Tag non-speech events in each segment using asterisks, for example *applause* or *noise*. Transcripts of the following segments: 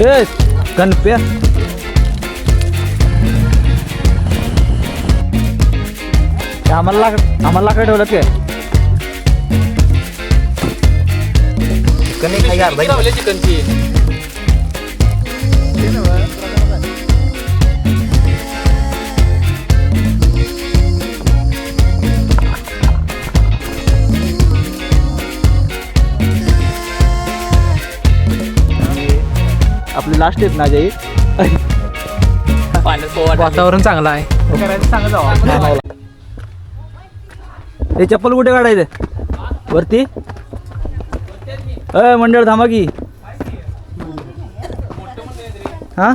ए गणप्या ते आम्हाला लाकड आम्हाला लाकड ठेवलं काय चिकन खाई अर्धा चिकनची. आपली लास्ट आहेत ना जई वातावरण चांगलं आहे. हे चप्पल कुठे काढायचं? वरती? अय मंडळ थांबा की. हा?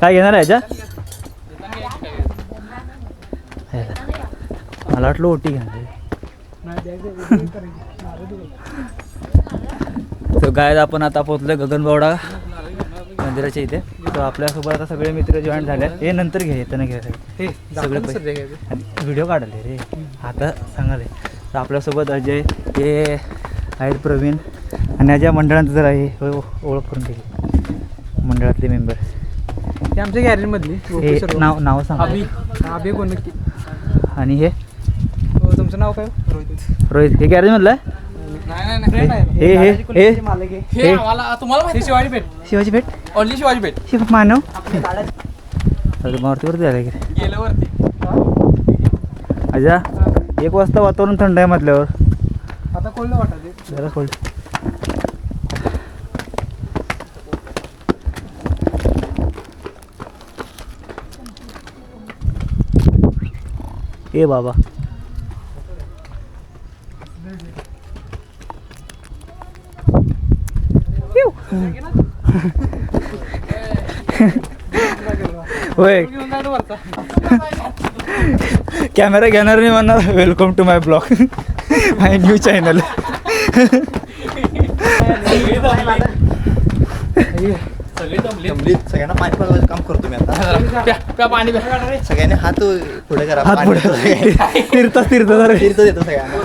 काय घेणार आहे याच्या? मला वाटलं ओटी घेणार आहे. तर गायद आपण आता पोहोचलोय गगनबावडा मंदिराच्या इथे. तर आपल्यासोबत आता सगळे मित्र जॉईन झाले आहेत. हे नंतर घे येताना घ्या सगळे. सगळे पैसे. व्हिडिओ काढले रे. आता सांगाले तर आपल्यासोबत अजय हे आहेत प्रवीण आणि अजय मंडळांचं जर आहे ओळ- ओळख करून दिली मंडळातले मेंबर ते आमच्या गॅरेज मधली हे नाव नाव सांगा. आणि हे? तुमचं नाव काय? रोहित. रोहित. हे गॅरेज मधलं आहे? नाही नाही हे हे हे हे. आम्हाला तुम्हाला माहिती शिवाजी पेठ. शिवाजी भेट ओनली शिवाजी पेठ. शिव मानव. अरे मारुती वरती झालं की गेलं वरती अजा एक वाजता वातावरण थंड आहे म्हटल्यावर. आता कोल्ड वाटत जरा खोल ए बाबा. होय. *laughs* कॅमेरा घेणार नाही म्हणणार. Welcome to my blog my new channel सगळ्यांना पाणी काम करतो मी आता. पाणी सगळ्यांनी हात पुढे करा हात पाणी पुढे. *laughs* तीर्थ तीर्थ जरा. तीर्थ देतो सगळ्यांना.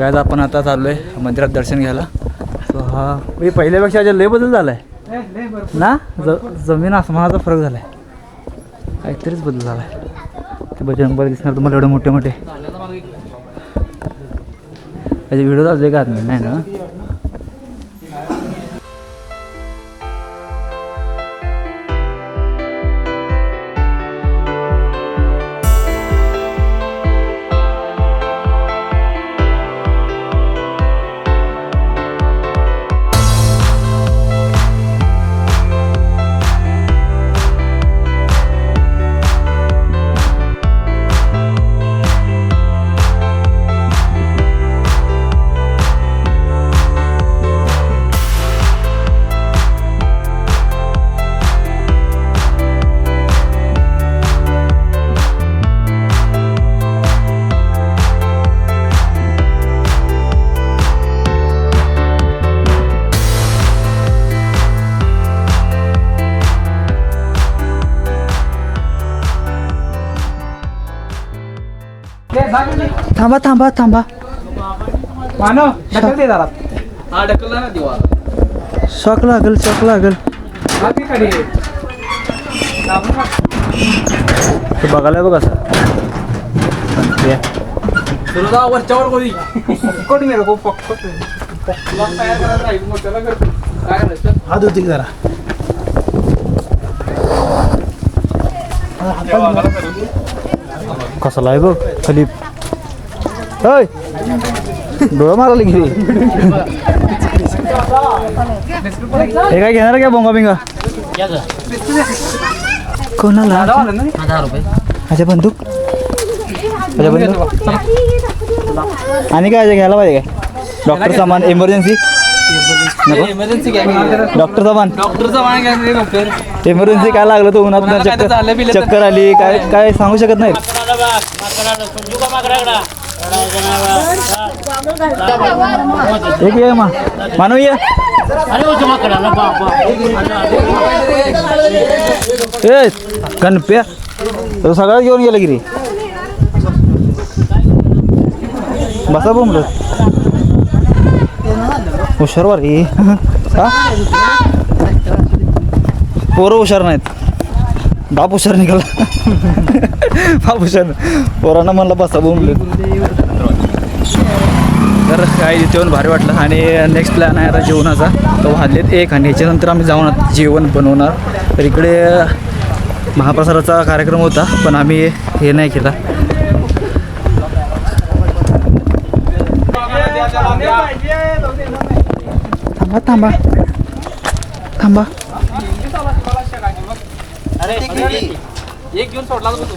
अच्छा आपण आता चाललो आहे मंदिरात दर्शन घ्यायला. सो हा मी पहिल्यापेक्षा जे लय बदल झाला आहे ना? ज जमीन आसमानाचा फरक झाला आहे काहीतरीच बदल झालाय. ते बजरंग बरं दिसणार तुम्हाला एवढे मोठे मोठे त्याचे व्हिडिओ चालले का? नाही ना? थांबा थांबा थांबा. मानव ढकलते दारात हा ढकलला ना दिवा. शॉक लागल शॉक लागल. हा ती खाली आहे. ते बघायला बघ असं या. तुला जा वरच्यावर कोणी कोणी गेलं खूप पक्क ब्लॉक तयार करायला राहील मग त्याला करतो काय करायचं? हात होती जरा. कसला आहे बघ खाली होय. डोळा मारायला गेली. हे काय घेणार काय बोंगा बिंगा? कोणाला? अच्छा बंदूक. अच्छा बंदूक. आणि काय घ्यायला पाहिजे काय? डॉक्टर सामान इमर्जन्सी डॉक्टर सामान. इमर्जन्सी काय लागलं तर उन्हात? चक्कर आली. काय काय सांगू शकत नाही एक ये मा मानू ये ए गणप्या तो सगळं घेऊन गेलं गिरी बसा बोंबल हुशार वा रे पोरं हुशार नाहीत बाप हुशार. निघाला बाप हुशार पोरांना म्हणलं बसा बोंबल तर काय जेवण भारी वाटलं. आणि नेक्स्ट प्लॅन आहे आता जेवणाचा. तो वाजलेत एक आणि ह्याच्यानंतर आम्ही जाऊन आता जेवण बनवणार. तर इकडे महाप्रसादाचा कार्यक्रम होता पण आम्ही हे नाही केला. थांबा थांबा. थांबा. एक घेऊन सोडला तू.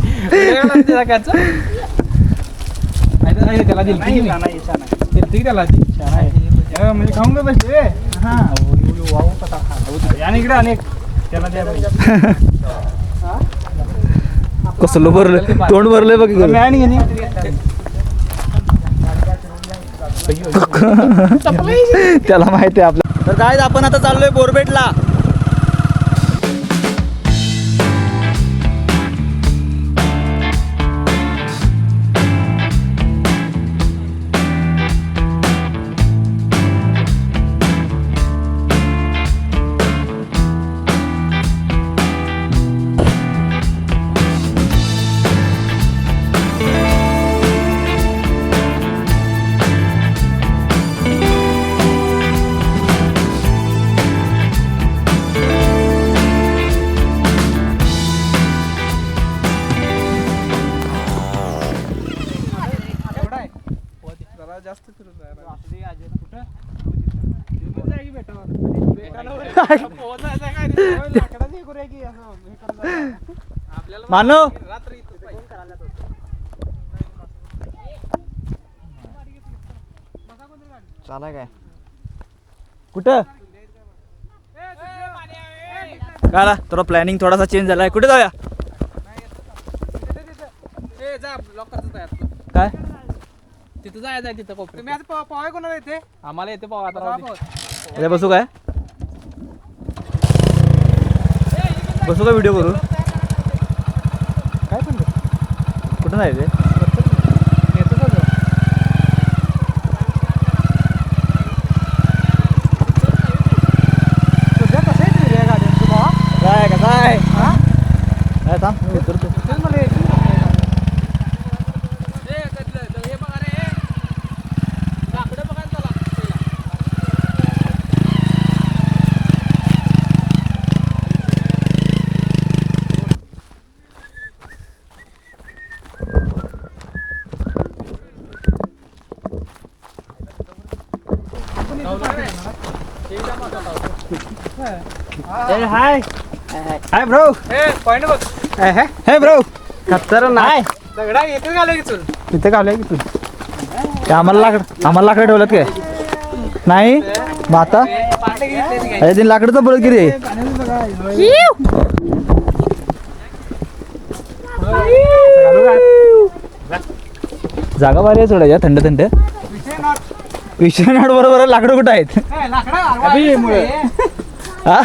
कॅटचा? नाही त्याला दिली नाही? दिली त्याला म्हणजे खाऊन का बसले रे? हा. वाव, पता खा. आणि इकडे अनेक त्याला द्या पाहिजे. कसलं भरलं तोंड भरलंय बघ. *laughs* त्याला माहिती आहे आपलं तर काय आपण आता चाललोय बोरबेटला मानव रात्री इथं पाहिजे. चालाय काय? कुठं? काय आला? थोडा प्लॅनिंग थोडासा चेंज झालाय. कुठे जाऊया? ए, जा लॉकरचं तयार काय? तिथं जायचं आहे तिथं कोपऱ्यात. तुम्ही आता पाव कोणाला येते? आम्हाला येते पाव आता राहू दे. अरे बसू काय? बसू का व्हिडिओ करू काय पण कुठं नाही ते येतो का तो? सध्या कसं आहे ते रे गाड्यांचं भावा? काय का काय हा? काय थांब उतरतो तेच मला यायचं नाही. ए, त्यातलं- हे बघा रे, हे. लाकडं बघा ना त्याला, पहिला. Hi hi bro. बघ. हे ब्रो. खतर नाही दगडा की चल. तिथे घालूया की तू? ते आम्हाला लाकड आम्हाला लाकडं ठेवलं काय? नाही? मग आता? ती? काय. अरे तीन लाकडं पडत की रे जागा भारी आहे सोडायच्या थंड थंड. नाड बरोबर लाकडं कुठं आहेत? लाकडं. हा?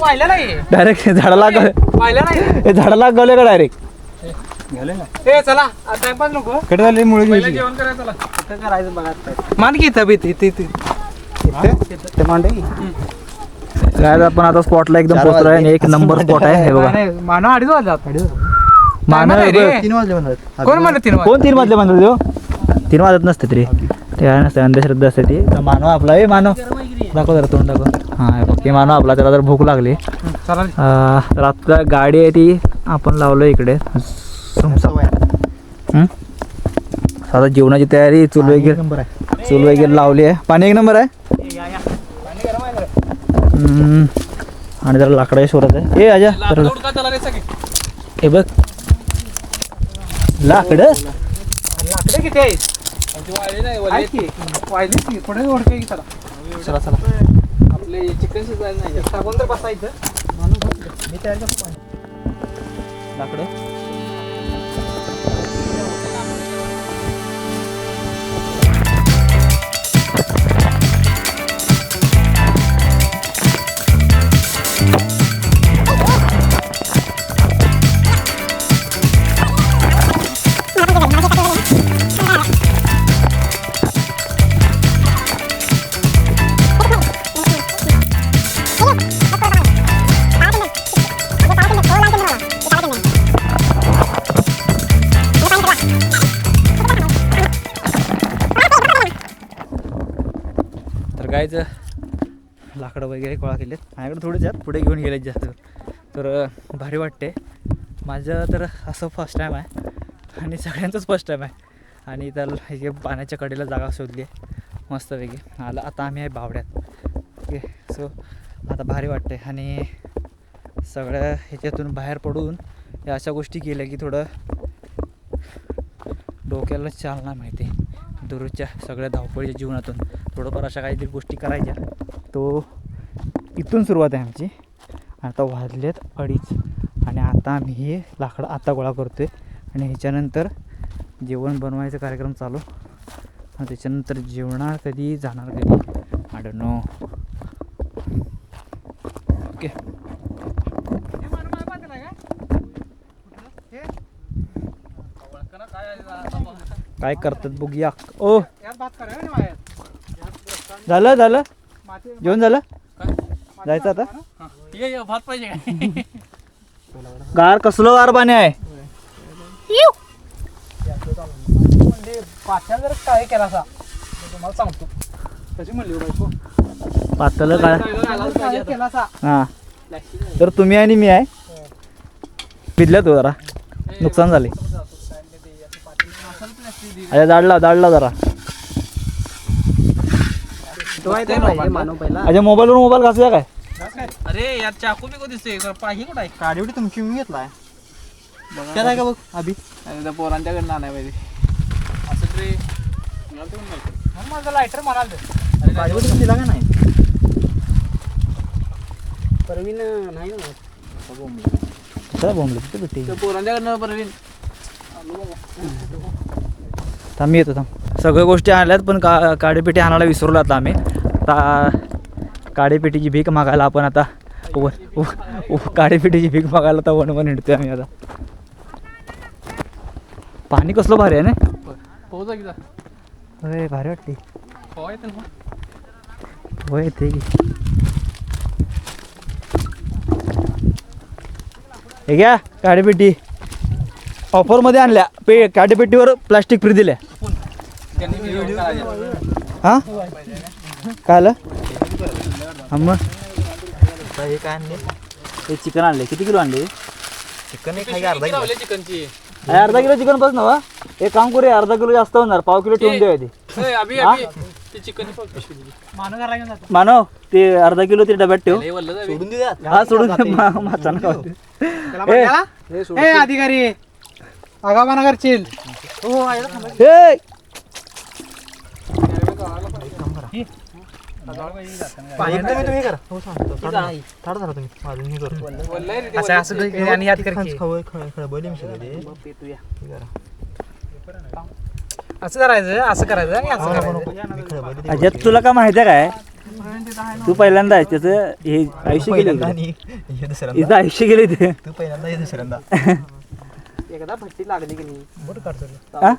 वाहिलं नाही. डायरेक्ट झाडाला वाहिलं नाही. हे झाडाला गवले का डायरेक्ट ए चला. टाइमपास नको. कडे झाले मुळे पहिलं जेवण करायचं चला. कुठं करायचं बघा मान की इथं बी इथे इथे. ते मांडे काय आपण आता स्पॉटला एकदम पोहोचलोय आणि एक नंबर स्पॉट आहे. हे बघा. मानव अडीच वाजतात मानव नाही रे. तीन वाजले म्हणतात. कोण म्हणत तीन कोण तीन वाजले म्हणतो देव तीन वाजत नसते तरी. ते काय नसते अंधश्रद्धा असते ती. तर मानव आपला ए मानव. दाखव जरा तोंड दाखव. हां बघ हे मानव आपला त्याला जर भूक लागली. चला अं, तर आता गाडी आहे ती आपण लावलो इकडे. हं? आता जेवणाची तयारी चूल वगैरे नंबर आहे. चूल वगैरे लावली आहे. पाणी एक नंबर आहे? हम्म. आणि जरा लाकडाची शोरत आहे. ए आजा हे बघ. लाकड? लाकडे किती की? चला चला. आपले चिकन शिजवायला नाही. टाकून तर बसायचं मी तयार करतो लाकड. वगैरे गोळा केलेत. माझ्याकडे थोडेच आहेत पुढे घेऊन गेलेत जास्त. तर भारी वाटते माझं तर असं फर्स्ट टाईम आहे. आणि सगळ्यांचंच फर्स्ट टाईम आहे. आणि तर हे पाण्याच्या कडेला जागा शोधली आहे. मस्तपैकी. आला आता आम्ही आहे बावड्यात. ओके सो आता भारी वाटते आणि सगळ्या ह्याच्यातून बाहेर पडून या अशा गोष्टी केल्या की थोडं डोक्याला चालना मिळते. दररोजच्या सगळ्या धावपळीच्या जीवनातून. थोडंफार अशा काहीतरी गोष्टी करायच्या. तो इथून सुरुवात आहे आमची. आता वाजलेत अडीच आणि आता आम्ही हे लाकडं आता गोळा करतो आहे आणि ह्याच्यानंतर जेवण बनवायचा कार्यक्रम चालू. आणि त्याच्यानंतर जेवणार कधी जाणार कधी? आड नो ओके काय करतात बघूया. ओ. झालं झालं. जेवण झालं? जायचं आता? भात पाहिजे काय गार कसलं गार पाणी आहे? म्हणजे पाठ्या जर काय केला असा तर तुम्हाला सांगतो. कशी म्हणली हो बायको? पातळ काय? काय केला असा. हां. तर तुम्ही आणि मी आहे. भिजल्या तो जरा. नुकसान झाले. अरे जाडला जाडला जरा. अजय मोबाईलवर मोबाईल घासूया काय? अरे यार चाकू बिकू दिसतोय. पाही कुठं आहे? काडीवडी तुमची मी घेतलाय. त्यात आहे का बघ. अभि? अरे त्या पोरांच्याकडनं आणाय पाहिजे. असं तरी माझं लायटर म्हणाल ते काडीवडी तुम्ही दिला का नाही? परवीन नाही ना. चला बोंबलं तिथे भेटे त्या पोरांच्याकडनं परवीन. थांब मी येतो थांब. सगळ्या गोष्टी आणल्यात पण का काडीपेटी आणायला विसरलो आता आम्ही. आता काडीपेटीची भीक मागायला आपण आता वर व- व- काडीपेटीची भीक मागायला आता वन वन हिंडतोय आम्ही आता. पाणी कसलं भारी आहे ना? अरे भारी वाटते. होय की. हे घ्या काडीपेटी. ऑफरमध्ये आणल्या. पे काडीपेटीवर प्लास्टिक फ्री दिल्या. हां? काय आलं हा मग आता हे काय आणले? हे चिकन आणले. किती किलो आणले? चिकन एक आहे अर्धा किलो? चिकनची अरे अर्धा किलो चिकन बस ना एक काम करूया अर्धा किलो जास्त होणार. पाव किलो ठेवून देऊया ते. ए, अभि हा? अभि ती चिकन मानव घराला घेऊन जातो. मानव ते अर्धा किलो ते डब्यात ठेव. लय वल्ल जावी. सोडून हा सोडून दे, मा-. ए, अधिकारी. आगावाना करशील हो ए, पाणी तुम्ही तुम्ही करा हो सांगतो थाड झाला तुम्ही. माझं मी करतो असं असं आणि याद कर की. खवय खवय खळबळली मी सगळे. असं करायचं असं करायचं आणि असं करायचं. मी खळबळली अजय तुला काय माहिती आहे काय? तू पहिल्यांदा आहे त्याचं हे आयुष्य गेले पहिल्यांदा आणि हे दुसऱ्यांदा. इथं आयुष्य गेले ते तू पहिल्यांदा हे दुसऱ्यांदा. एकदा भट्टी लागली की नाही? बोट काढतो हा?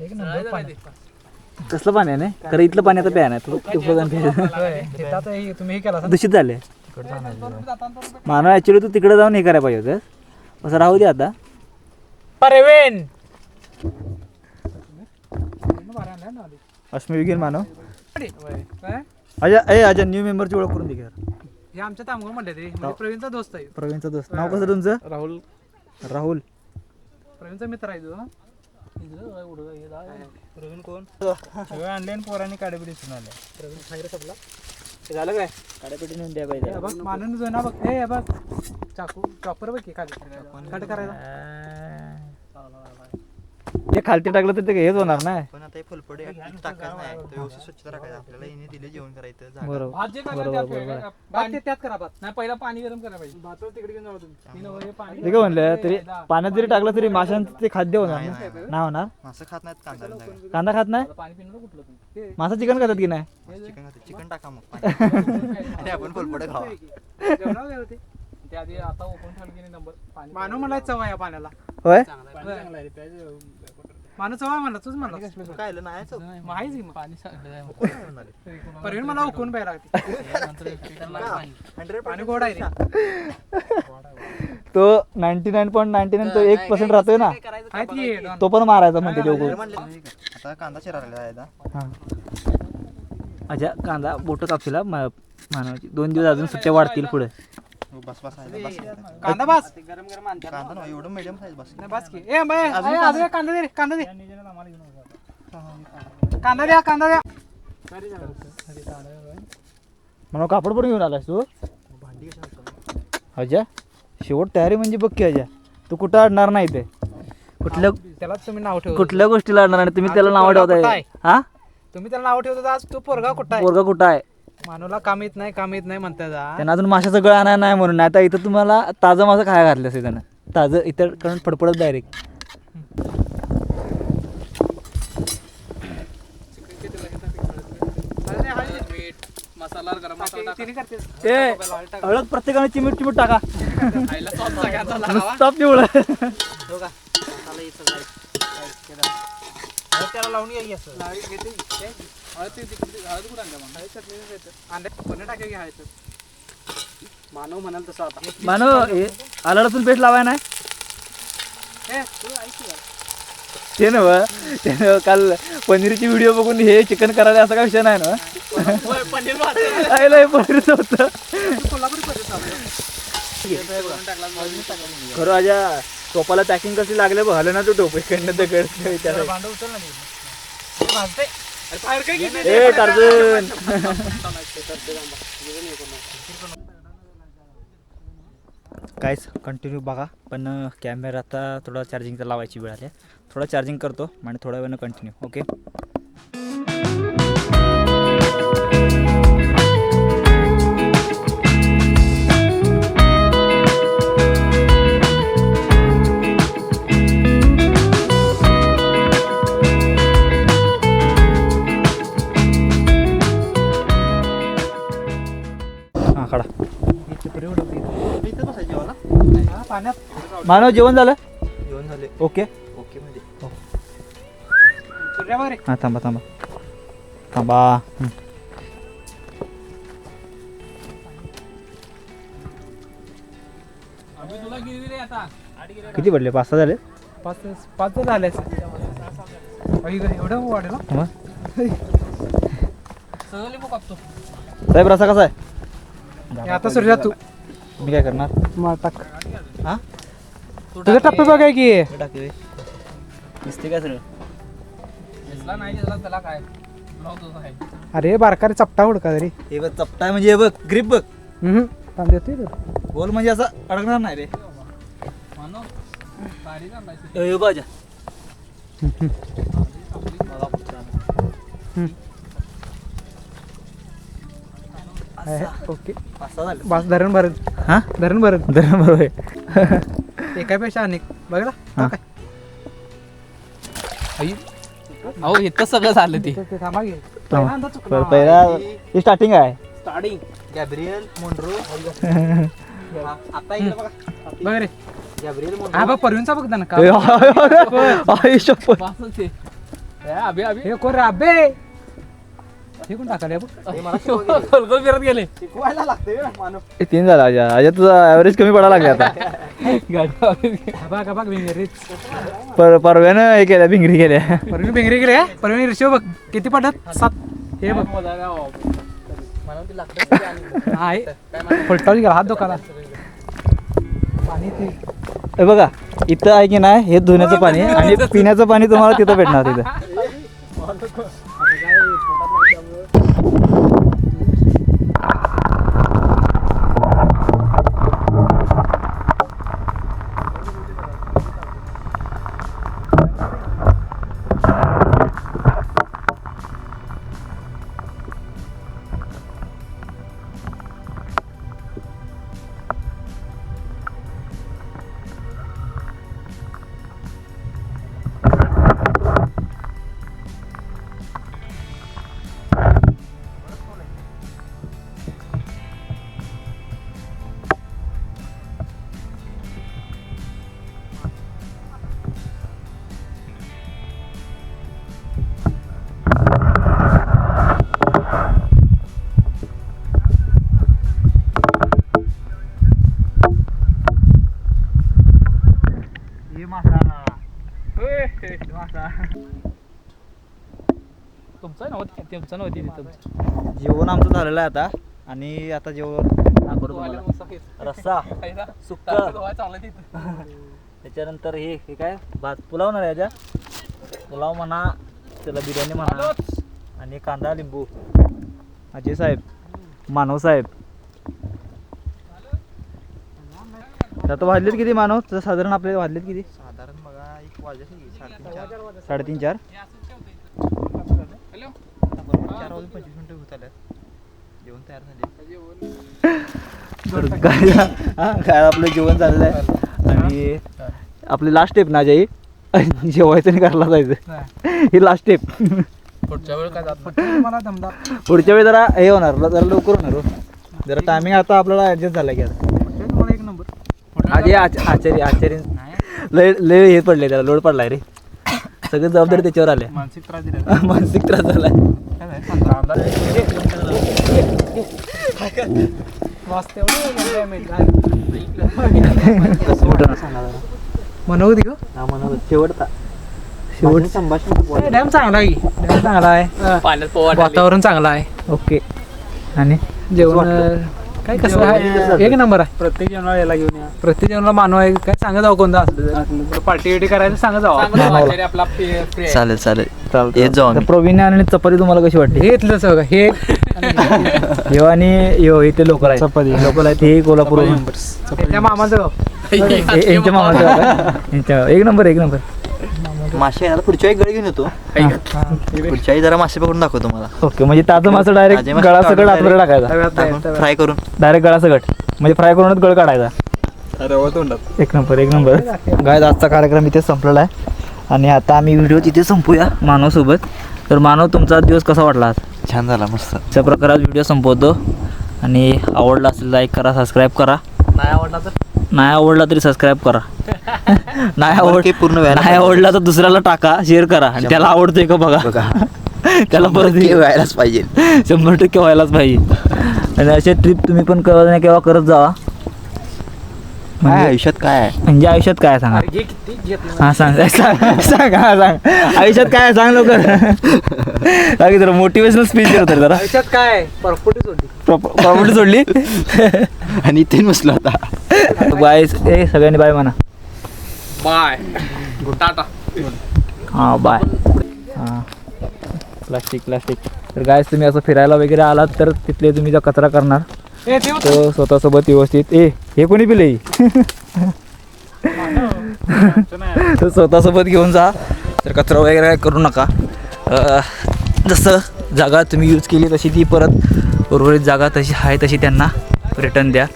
एक नंबर पाणी. कसलं पाणी आहे ना खरं इथलं पाणी आता प्या नाही. तू तुम्ही हे केला. दूषित झाले. मानव ऍक्च्युली तू तिकडे जाऊन हे करायला पाहिजे होतं. असं राहू दे आता. परवीन! अश्मी विगीन मानव? अजय ए अजय न्यू मेंबरची ओळख करून दे की. हे आमच्या तामगाव म्हणले ते. म्हणजे प्रवीणचा दोस्त आहे. प्रवीणचा दोस्त. नाव कसं तुमचं? राहुल. राहुल. प्रवीणचा मित्र आहे तो. प्रवीण कोण? आणले आणि पोरांनी काडेपिडी सुन आले प्रवीण सांगितलं सबला झालं काय? काड्यापेटी नेऊन द्या पाहिजे बघ मानून जो ना बघ. हे हे बघ. चाकू चॉपर बघ की काढ कट करायला. ते खालती टाकलं तर ते हेच होणार ना. पण आता हे फुलपडे टाकायचं नाही. तो व्यवस्थित स्वच्छता राखायचं. आपल्याला हिने दिले जेवण करायचं जागा. बरोबर. भात जे बरोबर करायचं बरोबर. त्यात भात ते त्यात करा भात. नाही पहिला पाणी गरम करा पाहिजे. भात तिकडे घेऊन जाऊ तुम्ही मी नवं हे पाणी ते काय म्हणलं? तरी पाण्यात जरी टाकलं तरी माशांचं ते खाद्य होणार नाही, ना? नाही. नाही. होणार? मासं खात नाहीत कांदा बिंदा. कांदा खात नाही? पाणी पिणार कुठलं तुम्ही मासा चिकन खातात की नाही? चिकन खाते चिकन टाका मग पाण्यात. *laughs* आणि आपण फुलपडे खावा. जेवणावर काय होते. ते आधी आता ओपन ठेवलं की नाही नंबर पाणी मानू मला चवा या पाण्याला. होय? मानू चवा म्हणला तूच म्हणला. काय नाही मग. कोण म्हणाले? परवीन मला प्यायला लागते? 100% *laughs* पाणी गोड आहे रे. तो ninety nine point ninety nine तो एक पर्सेंट राहतोय ना? आहेत की डॉन. तो पण मारायचा म्हणते लोक आता कांदा चिरायला जायचा हा. अच्छा कांदा बोट कापशीला मानवाची. दोन दिवस अजून सुट्ट्या वाढतील पुढे. बस बस आहे, बस. कांदा बास. कांदा नाही एवढं मिडियम साईज बस. नाही बास की. ए बाय कांदा दे कांदा दे. कांदा द्या कांदा द्या. म्हणून कापड पण घेऊन आलास तू? अजा शेवट तयारी म्हणजे बघ की अजा. तू कुठं अडणार नाही ते कुठल्या त्यालाच तुम्ही नाव ठेवतो कुठल्या गोष्टीला अडणार नाही? तुम्ही त्याला नाव ठेवताय. आहे? हा? तुम्ही त्याला नाव ठेवतो आज तो पोरगा कुठं पोरगा कुठं आहे? मानूला काम येत नाही काम येत नाही म्हणताय जा. त्यांना अजून माशाचं गळ आणाय नाही म्हणून नाही तर इथं तुम्हाला ताजं मासं खायला घातलं असेल त्यानं ताजं इथं कारण फडफडत डायरेक्ट मसाला गरम मसाला तिने करते ए हळद प्रत्येकाने चिमीट चिमीट टाका खायला सॉस सगळ्यांचा लावा. नुसता पिवळ त्याला लावून ये असं लावी घेते की? ए, हळद ते तिकडे- हळद कुठं आणल्या मग? मानव म्हणाल तसं आता मानो आला लसूण पेस्ट लावाय ए, तू ऐक की जरा. ते नव ते नव्ह, काल पनीरची व्हिडिओ बघून हे चिकन करायला असा काय विषय नाही ना पनीर. आईला हे पनीरचं होतं तू कोल्हापुरी पनीर चालू टाकला, टाकला. खरं माझ्या टोपाला पॅकिंग कशी लागले बघ ना तू टोप इकडनं दगड विचार भांडं उचल ना नी. भाजतंय. अरे बाहेर काय घेतलं ए टार्जन काहीच कंटिन्यू बघा पण कॅमेरा आता थोडा चार्जिंगचा लावायची वेळ आली आहे. थोडा चार्जिंग करतो आणि थोड्या वेळानं कंटिन्यू ओके मानव जेवण झालं? जेवण झाले. ओके. ओके मध्ये बघ रे. हां थांबा थांबा. थांबा. हं. आम्ही तुला गिरवी रे आता. किती पडले? पाच सहा झाले? पाच पाच झाले. एवढं वाढेल थांबा. साहेब रसा कसा आहे? आता सूर्या तू. मी काय करणार? टाक हां? तुझं टप्पे बघाय की. दिसते नाही त्याला काय? अरे बारकारे चपटा उडका तरी हे बघ चपटा म्हणजे हे बघ ग्रीप बघ. देतोय गोल म्हणजे असं अडकणार नाही रे. ओके. पाच सहा झाले. बस धरण भरण हां? धरण भरण बरं बरोबर एकापेक्षा अनेक बघला हा. काय अहो इथं सगळं झालं ते थांबा घे पहिला हे स्टार्टिंग आहे स्टार्टिंग गॅब्रियल मोंड्रो आता इकडे बघा बघ रे गॅब्रियल हा बघ परवीनचा बघ ना का अभि अभि हे कोण रे अबे हे टाकाले फिरत गेले. शिकवायला लागते मानव हे तीन झाला आजा. आजा तुझा ॲव्हरेज कमी पडायला लागले आता. पर परव्यानं हे केल्या भिंगरी केल्या. परवीन भिंगरी गेले परवीन रिशिव बघ किती पडत सात. हे बघ. हा हे फुलटावली गेला हात धोकाला पाणी ते. हे बघा इथं आहे की नाही हे धुण्याचं पाणी आणि पिण्याचं पाणी तुम्हाला तिथं भेटणार तिथं तुमचं नव्हती तुमचं नव्हती तुमचं. जेवण आमचं झालेलं आहे आता. आणि आता जेवण दाखवतो तुम्हाला. रस्सा सुक्क. त्याच्यानंतर हे हे काय? भात पुलाव ना याच्या? पुलाव म्हणा त्याला बिर्याणी म्हणा. आणि कांदा लिंबू. अजय साहेब मानव साहेब. तर आता वाजलेत किती मानव? तर साधारण आपले वाजलेत किती? साधारण बघा एक वाजले साडेतीन चार. साडेतीन चार वाजून पंचवीस मिनिटं होत आल्या जेवण तयार झाले. काय हा, काय आपलं जेवण झालेलं आहे. आणि आपली लास्ट स्टेप ना जाई जेवायचं आणि घरला जायचं. ही लास्ट स्टेप पुढच्या वेळ काय मला दमदार. पुढच्या वेळी जरा हे होणार जरा लवकर होणार हो. जरा टायमिंग आता आपल्याला ऍडजस्ट झाला की आता. मला एक नंबर आधी आच- आचार्य आचार्य. लय लय हे पडले त्याला लोड पडलाय रे. सगळी जबाबदारी त्याच्यावर आल्या मानसिक त्रास दिला. *laughs* मानसिक त्रास म्हणू दे शेवटचा शेवट संभाषण डॅम चांगला आहे डॅम चांगला आहे वातावरण चांगलं आहे. ओके आणि? जेवण काय कसं आहे? एक नंबर आहे. प्रत्येक जेवणाला याला घेऊन या. प्रत्येक जेवणाला मानव आहे. काय सांगा जाऊ कोणता? असलं पार्टी बिटी करायला सांगा जाऊ आपला फ्री चालेल चालेल. चालतं येत जाऊ प्रवीण आणि चपाती तुम्हाला कशी वाटते हे घेतलं सगळं. हे *laughs* यो आणि यो इथे लोकल आहेत. चपाती. लोकल आहेत. हे कोल्हापूर त्या मामाचं. गाव यांच्या मामाचं. गाव आहे. यांच्या एक नंबर एक नंबर. मासे यायला पुढच्या वेळी गळ घेऊन येतो. पुढच्या वेळी जरा मासे पकडून दाखवतो मला. ओके म्हणजे ताजं मासं डायरेक्ट ताजे मासे गळा काढून सगळं आतमध्ये टाकायचा. फ्राय करून. डायरेक्ट गळा सगट म्हणजे फ्राय करूनच गळ काढायचा. एक नंबर एक नंबर. गाय आजचा कार्यक्रम इथे संपलेला आहे. आणि आता आम्ही व्हिडिओ तिथे संपूया मानवसोबत. तर मानव तुमचा दिवस कसा वाटला आज? छान झाला मस्त. अशा प्रकारे व्हिडिओ संपवतो. आणि आवडला असेल लाईक करा सबस्क्राईब करा. नाही आवडला तर? नाही आवडला तरी सबस्क्राईब करा. *laughs* नाही आवड पूर्ण व्हायला नाही आवडला तर दुसऱ्याला टाका शेअर करा आणि त्याला आवडतंय का बघा. बघा. *laughs* त्याला परत व्हायलाच पाहिजे. *laughs* शंभर टक्के व्हायलाच पाहिजे. आणि असे ट्रिप तुम्ही पण केव्हा ना केव्हा करत जावा म्हणजे आयुष्यात काय आहे? म्हणजे आयुष्यात काय आहे सांगा. घे किती घेतलं हा सांग सांग सांग हा सांग. आयुष्यात काय सांग लवकर. सांग जरा मोटिवेशनल स्पीच होतं जरा. आयुष्यात काय परफुटीच होती प्रॉपर्टी सोडली? आणि इथे बसलो आता. बाय ए सगळ्यांनी बाय म्हणा. बाय. टाटा. हां बाय. हां. प्लास्टिक प्लास्टिक तर गायस तुम्ही असं फिरायला वगैरे आलात तर तिथले तुम्ही जो कचरा करणार ते स्वतःसोबत व्यवस्थित. ए हे कोणी पिले तर स्वतःसोबत घेऊन जा. तर कचरा वगैरे काय करू नका. जसं जागा तुम्ही यूज केली तशी ती परत उर्वरित जागा तशी आहे तशी त्यांना रिटर्न द्या.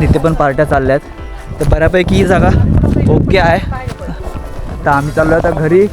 तिथे पण पार्ट्या चालल्या आहेत तर बऱ्यापैकी ही जागा ओके आहे. तर आम्ही चाललो आता घरी.